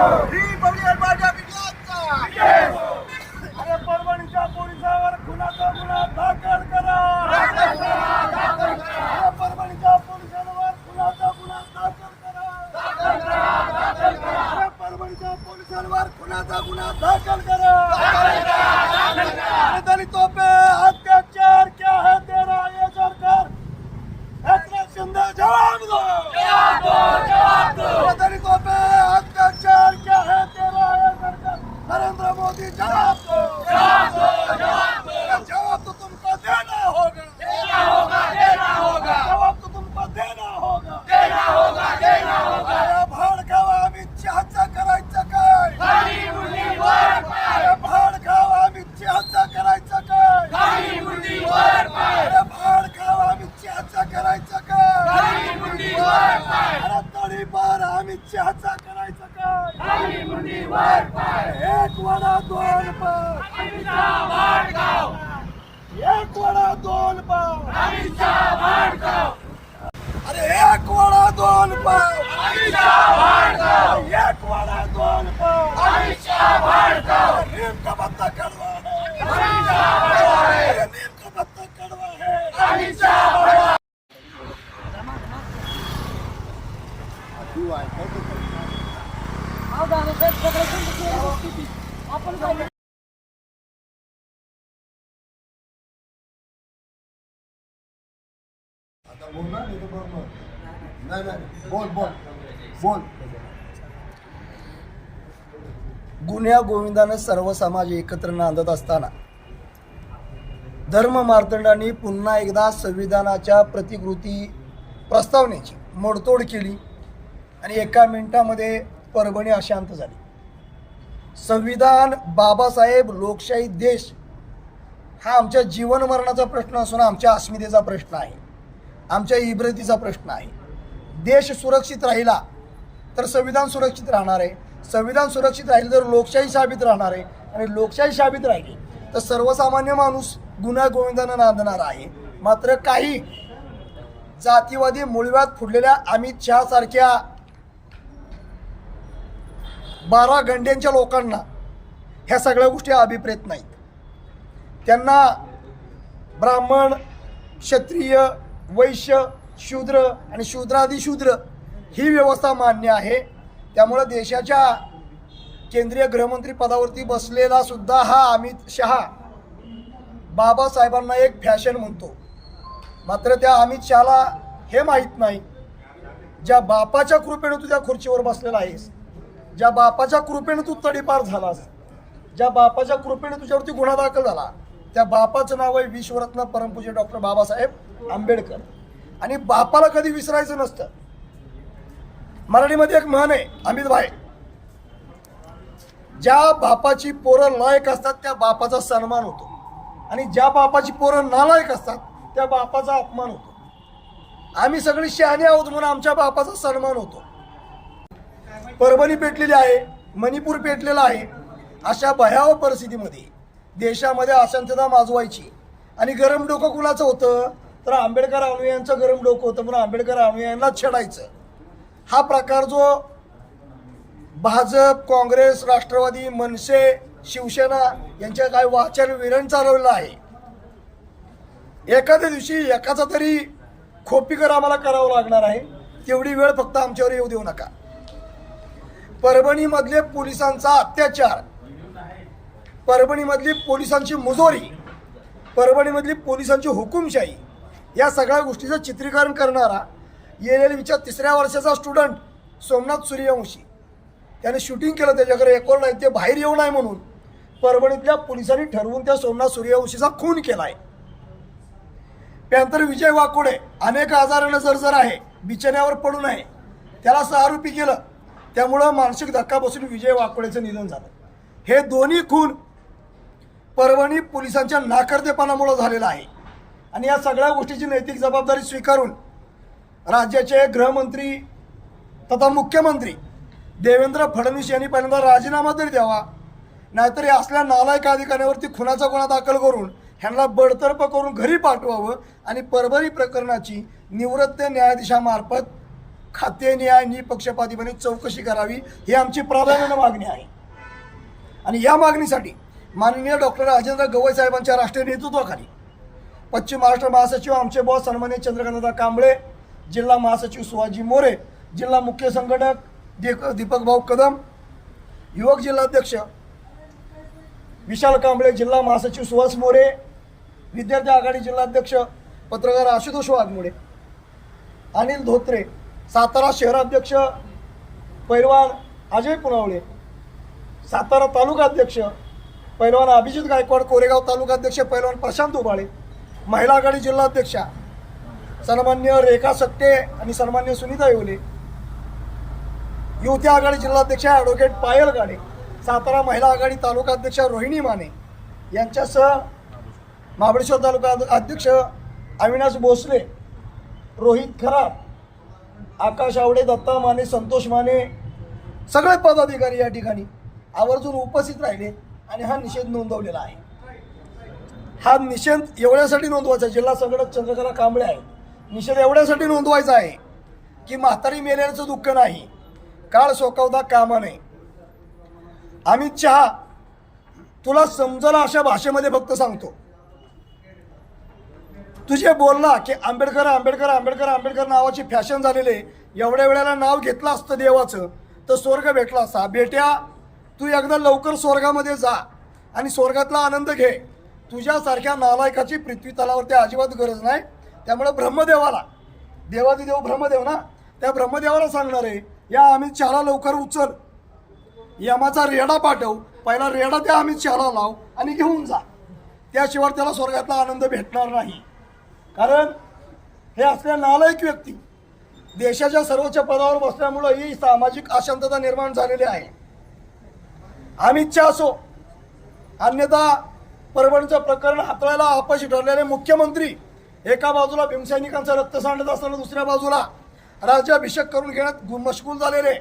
अरे परभणीच्या पोलिसावर खुनाचा गुन्हा दाखल करा अरे परभणीच्या पोलिसांवर खुनाचा गुन्हा दाखल करा अरे परभणीच्या पोलिसांवर खुनाचा गुन्हा दाखल करा दलितों पे अत्याचार क्या है तेरा ये सरकार शिंदे जवाब दो क्या है तेरा ये सरकार नरेंद्र मोदी जवाब दो जवाब तो तुमको देना होगा देना होगा देना होगा जवाब तो तुमको देना होगा देना होगा देना होगा भाडगाव अमित शहाचा करायचं काय अरे भाडगाव अमित शहाचा करायचं काय अरे भाडगाव अमित शहाचा करायचं काय अरे तडीपार अमित शहाचा करायचं एक वडा दोन पाय एक वडा दोन पाव अरे एक वडा दोन पाव एक वडा दोन पाव नेमका पत्ता कडवा है अरे नेमका पत्ता कडवा है आता बोल नाही तर बोल. नाही नाही. बोल बोल. बोल. गुन्ह्या गोविंदानं सर्व समाज एकत्र नांदत असताना धर्म मार्तंडांनी पुन्हा एकदा संविधानाच्या प्रतिकृती प्रस्तावनेची मोडतोड केली आणि एका मिनिटामध्ये परभणी अशांत झाली. संविधान बाबासाहेब लोकशाही देश हा आमच्या जीवन मरणाचा प्रश्न असून आमच्या अस्मितेचा प्रश्न आहे. आमच्या इब्रतीचा प्रश्न आहे. देश सुरक्षित राहिला तर संविधान सुरक्षित राहणार आहे. संविधान सुरक्षित राहिलं तर लोकशाही साबित राहणार आहे. आणि लोकशाही साबित राहिली तर सर्वसामान्य माणूस गुन्हा गोविंदानं नांदणार आहे. मात्र काही जातीवादी मुळव्यात फुडलेल्या अमित शहासारख्या बारा गंड्यांच्या लोकांना ह्या सगळ्या गोष्टी अभिप्रेत नाहीत. त्यांना ब्राह्मण क्षत्रिय वैश्य शूद्र आणि शूद्रादिशूद्र ही व्यवस्था मान्य आहे. त्यामुळं देशाच्या केंद्रीय गृहमंत्री पदावरती बसलेला सुद्धा हा अमित शहा बाबासाहेबांना एक फॅशन म्हणतो. मात्र त्या अमित शहाला हे माहीत नाही. ज्या बापाच्या कृपेनं तू त्या खुर्चीवर बसलेला आहेस ज्या बापाच्या कृपेने तू तडीपार झालास ज्या बापाच्या कृपेने तुझ्यावरती गुन्हा दाखल झाला त्या बापाचं नाव आहे विश्वरत्न परमपूज्य डॉक्टर बाबासाहेब आंबेडकर. आणि बापाला कधी विसरायचं नसतं. मराठीमध्ये एक म्हण आहे अमित भाई ज्या बापाची पोरं लायक असतात त्या बापाचा सन्मान होतो. आणि ज्या बापाची पोरं नालायक असतात त्या बापाचा अपमान होतो. आम्ही सगळी शहाणी आहोत म्हणून आमच्या बापाचा सन्मान होतो. परभणी पेटलेली आहे मणिपूर पेटलेला आहे. अशा भयावह परिस्थितीमध्ये देशामध्ये अशांतता माजवायची आणि गरम डोकं कुणाचं होतं? तर आंबेडकर अनुयायांचं गरम डोकं होतं म्हणून आंबेडकर अनुयायांना छेडायचं. हा प्रकार जो भाजप काँग्रेस राष्ट्रवादी मनसे शिवसेना यांच्या काय वाचन विरण चालवलेलं आहे. एखाद्या दिवशी एकाचा तरी खोपीकर आम्हाला करावं लागणार आहे. तेवढी वेळ फक्त आमच्यावर येऊ देऊ नका. परभणीमधले पोलिसांचा अत्याचार. परभणीमधली पोलिसांची मुजोरी. परभणीमधली पोलिसांची हुकुमशाही. या सगळ्या गोष्टीचं चित्रीकरण करणारा एल एल बीच्या तिसऱ्या वर्षाचा स्टुडंट सोमनाथ सूर्यवंशी. त्याने शूटिंग केलं त्याच्याकडे रेकॉर्ड नाही ते बाहेर येऊ नये म्हणून. परभणीतल्या पोलिसांनी ठरवून त्या सोमनाथ सूर्यवंशीचा खून केला आहे त्यानंतर विजय वाकोडे अनेक आजारानं जर्जर आहे बिछाण्यावर पडून आहे त्याला सहारूपी केलं. त्यामुळं मानसिक धक्का बसून विजय वाकोडेचं निधन झालं. हे दोन्ही खून परभणी पोलिसांच्या नाकर्तेपणामुळं झालेलं आहे. आणि या सगळ्या गोष्टीची नैतिक जबाबदारी स्वीकारून राज्याचे गृहमंत्री तथा मुख्यमंत्री देवेंद्र फडणवीस यांनी पहिल्यांदा राजीनामा तरी द्यावा नाहीतर या असल्या नालायक अधिकाऱ्यावरती खुनाचा गुन्हा दाखल करून ह्यांना बडतर्फ करून घरी पाठवावं आणि परभणी प्रकरणाची निवृत्त न्यायाधीशामार्फत खाते न्याय निपक्षपातीपणे चौकशी करावी ही आमची प्राधान्यानं मागणी आहे. आणि या मागणीसाठी माननीय डॉक्टर राजेंद्र गवई साहेबांच्या राष्ट्रीय नेतृत्वाखाली पश्चिम महाराष्ट्र महासचिव आमचे बॉस सन्मान्य चंद्रकांतदा कांबळे जिल्हा महासचिव सुहाजी मोरे जिल्हा मुख्य संघटक दीप दीपक भाऊ कदम युवक जिल्हाध्यक्ष विशाल कांबळे जिल्हा महासचिव सुहास मोरे विद्यार्थी आघाडी जिल्हाध्यक्ष पत्रकार आशुतोष वाघमोडे अनिल धोत्रे सातारा शहराध्यक्ष पैलवान अजय पुनावळे सातारा तालुकाध्यक्ष पैलवान अभिजित गायकवाड कोरेगाव तालुकाध्यक्ष पैलवान प्रशांत उबाळे महिला आघाडी जिल्हाध्यक्षा सन्मान्य रेखा सक्ते आणि सन्मान्य सुनीता येवले युवती आघाडी जिल्हाध्यक्ष ॲडव्होकेट पायल गाडे सातारा महिला आघाडी तालुकाध्यक्ष रोहिणी माने यांच्यासह महाबळेश्वर तालुका अध्यक्ष अविनाश भोसले रोहित खराब आकाश आवडे दत्ता माने संतोष माने सगळे पदाधिकारी या ठिकाणी आवर्जून उपस्थित राहिले आणि हा निषेध नोंदवलेला आहे. हा निषेध एवढ्यासाठी नोंदवायचा आहे, जिल्हा संघटक चंद्रकला कांबळे आहे. निषेध एवढ्यासाठी नोंदवायचा आहे की म्हातारी मेल्याचं दुःख नाही काळ सोकावता कामा नये. आम्ही चहा तुला समजला अशा भाषेमध्ये फक्त सांगतो. तुझे बोलला की आंबेडकर आंबेडकर आंबेडकर आंबेडकर नावाची फॅशन झालेले एवढ्या वेळेला नाव घेतलं असतं देवाचं तर स्वर्ग भेटला असता बेट्या तू एकदा लवकर स्वर्गामध्ये जा आणि स्वर्गातला आनंद घे. तुझ्यासारख्या नालायकाची पृथ्वी तलावरती अजिबात गरज नाही. त्यामुळे ब्रह्मदेवाला देवादिदेव ब्रह्मदेव ना त्या ब्रह्मदेवाला सांगणार आहे या अमित शहाला लवकर उचल. यमाचा रेडा पाठव. पहिला रेडा त्या अमित शहाला लाव आणि घेऊन जा. त्याशिवाय त्याला स्वर्गातला आनंद भेटणार नाही. कारण हे असल्या नालायक व्यक्ती देशाच्या सर्वोच्च पदावर बसल्यामुळं ही सामाजिक अशांतता निर्माण झालेली आहे. अमित शहा असो अन्यथा परभणीचं प्रकरण हाताळायला अपयशी ठरलेले मुख्यमंत्री एका बाजूला भीमसैनिकांचं रक्त सांडत असताना दुसऱ्या बाजूला राज्याभिषेक करून घेण्यात गु- मशगूल झालेले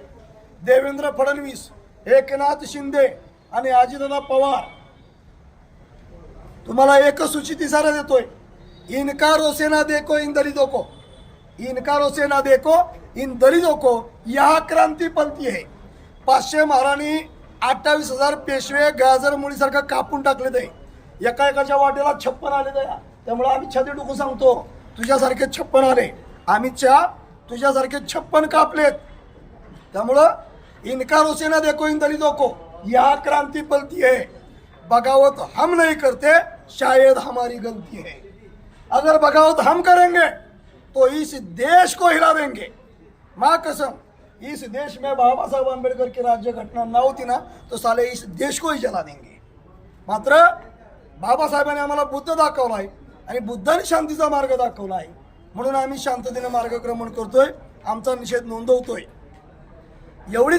देवेंद्र फडणवीस एकनाथ शिंदे आणि अजितदादा पवार. तुम्हाला एकच सूचित इशारा देतोय. इनकारो से ना देखो इन दलितों को। इनकारो से ना देखो इन दलितों को। यह क्रांती पंथी है। पाचशे महाराणी अठ्ठावीस हजार पेशवे गाजर मुळीसारखं कापून टाकले ते. एका एकाच्या वाटेला छप्पन आले त्या त्यामुळे आम्ही छाती डुकू सांगतो. तुझ्यासारखे छप्पन आले. अमित च्या तुझ्यासारखे छप्पन कापलेत. त्यामुळं इनकार से देखो इन दलितों को. यह क्रांति पलती है. बगावत हम नहीं करते शायद हमारी गलती है. अगर बगावत हम करेंगे तो इस देश को हिला देंगे। माँ कसम इस देश में बाबा साहब आंबेडकर की राज्य घटना ना होती ना तो साले इस देश को ही जला देंगे। मात्र बाबासाहेबांनी आम्हाला बुद्ध दाखवला आहे आणि बुद्धाने शांतीचा मार्ग दाखवला आहे. म्हणून आम्ही शांततेने मार्गक्रमण करतोय आमचा निषेध नोंदवतोय. एवढीच